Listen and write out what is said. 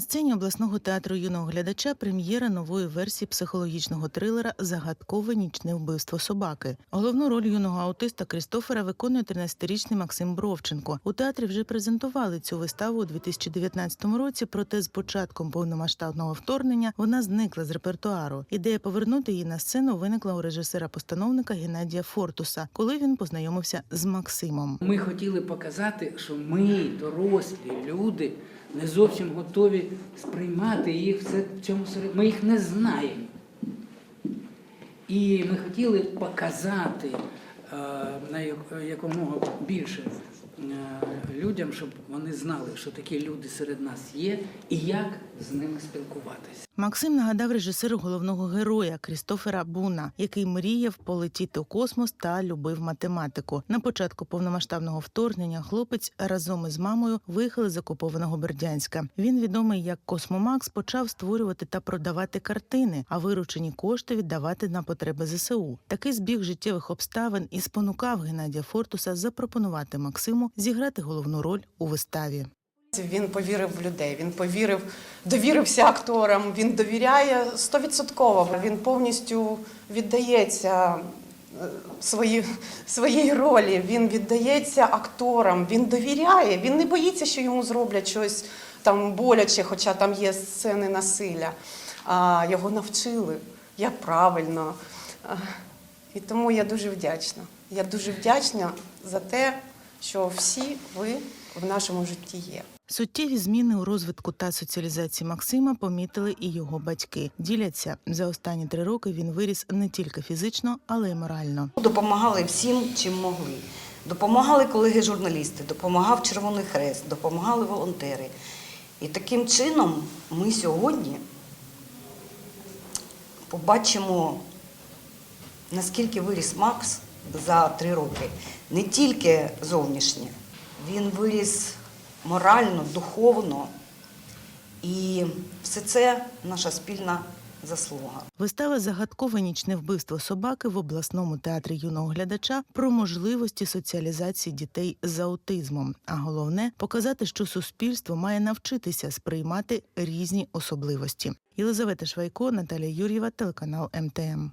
Сцені обласного театру юного глядача прем'єра нової версії психологічного трилера Загадкове нічне вбивство собаки. Головну роль юного аутиста Крістофера виконує 13-річний Максим Бровченко. У театрі вже презентували цю виставу у 2019 році. Проте з початком повномасштабного вторгнення вона зникла з репертуару. Ідея повернути її на сцену виникла у режисера-постановника Геннадія Фортуса, коли він познайомився з Максимом. Ми хотіли показати, що ми, дорослі люди, не зовсім готові сприймати їх все в цьому серед. Ми їх не знаємо. І ми хотіли показати е, на якомога більше е, людям, щоб вони знали, що такі люди серед нас є, і як з ними спілкуватися. Максим нагадав режисеру головного героя Крістофера Буна, який мріяв полетіти у космос та любив математику. На початку повномасштабного вторгнення хлопець разом із мамою виїхали з окупованого Бердянська. Він відомий як Космомакс почав створювати та продавати картини, а виручені кошти віддавати на потреби ЗСУ. Такий збіг життєвих обставин і спонукав Геннадія Фортуса запропонувати Максиму зіграти головну роль у виставі. Він повірив в людей, він повірив, довірився акторам, він довіряє стовідсотково. Він повністю віддається е, свої, своїй ролі, він віддається акторам, він довіряє, він не боїться, що йому зроблять щось там боляче, хоча там є сцени насилля. А його навчили, як правильно. І тому я дуже вдячна. Я дуже вдячна за те, що всі ви в нашому житті є. Суттєві зміни у розвитку та соціалізації Максима помітили і його батьки. Діляться за останні три роки. Він виріс не тільки фізично, але й морально. Допомагали всім, чим могли. Допомагали колеги-журналісти, допомагав Червоний Хрест, допомагали волонтери. І таким чином ми сьогодні побачимо, наскільки виріс Макс за три роки. Не тільки зовнішнє, він виріс морально, духовно. І все це наша спільна заслуга. Вистава Загадкове нічне вбивство собаки в обласному театрі юного глядача про можливості соціалізації дітей з аутизмом. А головне показати, що суспільство має навчитися сприймати різні особливості. Єлизавета Швайко, Наталія Юр'єва, телеканал МТМ.